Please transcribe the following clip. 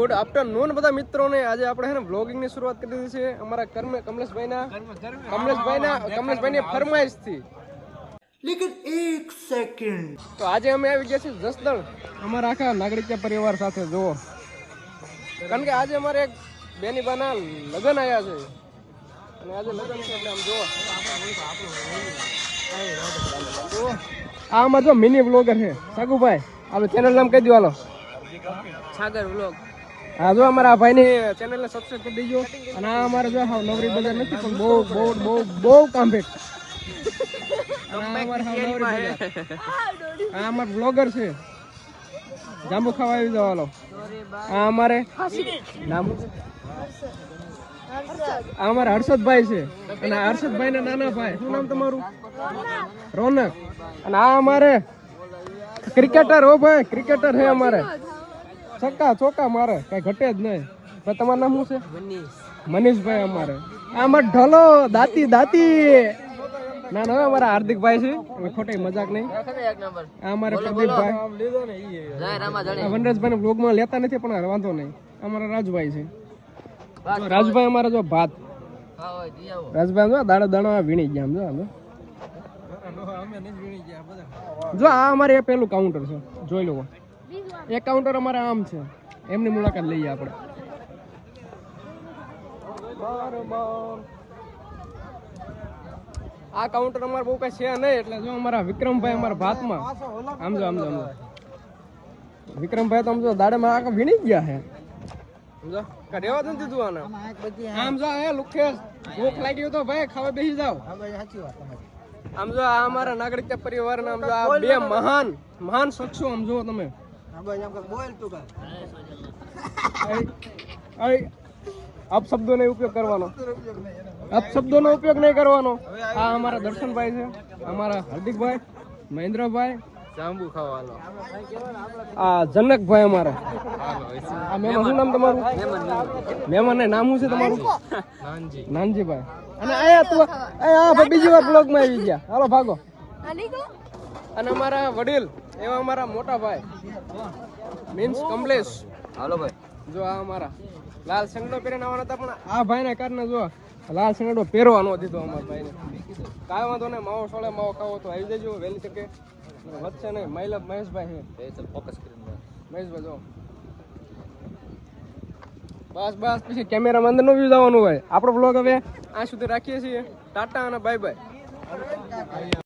Good afternoon બધા મિત્રોને. આજે આપણે છે ને વ્લોગિંગની શરૂઆત કરી દીધી છે અમારા કર્મ કમલેશભાઈના. કમલેશભાઈના કમલેશભાઈની ફરમાઈશથી. લેકિન એક સેકન્ડ. તો આજે અમે આવી ગયા છીએ જસદણ. અમારા આખા નાગરિકના પરિવાર સાથે જુઓ. કારણ કે આજે અમારે એક બેની બાના લગ્ન આવ્યા છે. અને આજે લગ્ન છે એટલે આમ જુઓ. આ અમારો મિની વ્લોગર છે. સાગુભાઈ આપણે ચેનલ નામ કહી દો હાલો. સાગર વ્લોગ. હા જો અમારા ભાઈની ચેનલને સબસ્ક્રાઈબ કરી દેજો. અને આ અમારે જો હા નવરી બજાર નથી પણ બહુ બહુ બહુ બહુ કામ ભેટ આ અમારે બ્લોગર છે. જાંબુ ખાવા આવી જાવ હાલો આ અમારે છે? આ અમારા હર્ષદભાઈ છે. અને હર્ષદભાઈ ના નાના ભાઈ. શું નામ તમારું? રોનક. અને આ અમારે ક્રિકેટર હો ભાઈ ક્રિકેટર છે અમારે. છક્કા ચોક્કા મારે. કઈ ઘટે જ નહીં. ભાઈ તમારું નામ શું છે? મનીષભાઈ અમારે. આ ઢલો દાતી દાતી. ના ના અમારા હાર્દિકભાઈ છે. ખોટી મજાક નહીં. આ અમારે પ્રદીપભાઈ. જય રામા વનરાજભાઈ બ્લોગમાં લેતા નથી પણ વાંધો નહીં. અમારા રાજભાઈ છે. રાજભાઈ અમારા જો ભાત. રાજભાઈ જો દાડો દાડો વીણી ગયા જો અમે જો. જો આ અમારે પેલું કાઉન્ટર છે. જોઈ લો. એક કાઉન્ટર અમારે આમ છે. એમની મુલાકાત લઈએ આપણે. આ કાઉન્ટર અમારે બહુ કઈ છે નહીં એટલે જો અમારા વિક્રમભાઈ અમારા ભાતમાં. આમ જો આમ જો આમ વિક્રમભાઈ તો આમ જો દાડેમાં આખા વીણી ગયા છે. સમજો કરેવા નથી દીધું આને. આમ જો એ લુખેશ ભૂખ લાગી તો ભાઈ ખાવા બેસી જાવ આમ જો આ અમારા નાગરિકતા પરિવારના આમ જો આ બે મહાન મહાન શખ્સો આમ જો તમે. અપશબ્દો નો ઉપયોગ કરવાનો અપશબ્દો નો ઉપયોગ નહીં કરવાનો આ અમારા દર્શનભાઈ છે અમારા હાર્દિકભાઈ મહેન્દ્રભાઈ જાંબુ આ જનકભાઈ અમારે આ મહેમાન શું નામ તમારું મહેમાન નામ શું છે તમારું નાનજી નાનજીભાઈ અને આયા તું આયા બીજી વાર બ્લોગમાં આવી ગયા હાલો ભાગો અને અમારા વડીલ એવા અમારા મોટા ભાઈ. મીન્સ કમલેશ. હાલો ભાઈ. જો આ અમારા. લાલ સંગડો પહેરીને આવવાના હતા પણ આ ભાઈને કારણે જો લાલ સંગડો પહેરવા નો દીધો અમારા ભાઈને. કાંઈ વાંધો નહીં માવો સોળે માવો ખાવો તો આવી જજો વહેલી તકે. વધશે નહીં. મહિલા મહેશભાઈ છે. ફોકસ કરીને મહેશભાઈ જો. બસ બસ પછી કેમેરા અંદરનું વ્યૂ જવાનું હોય. આપણો બ્લોગ હવે આ સુધી રાખીએ છીએ. ટાટા અને બાય બાય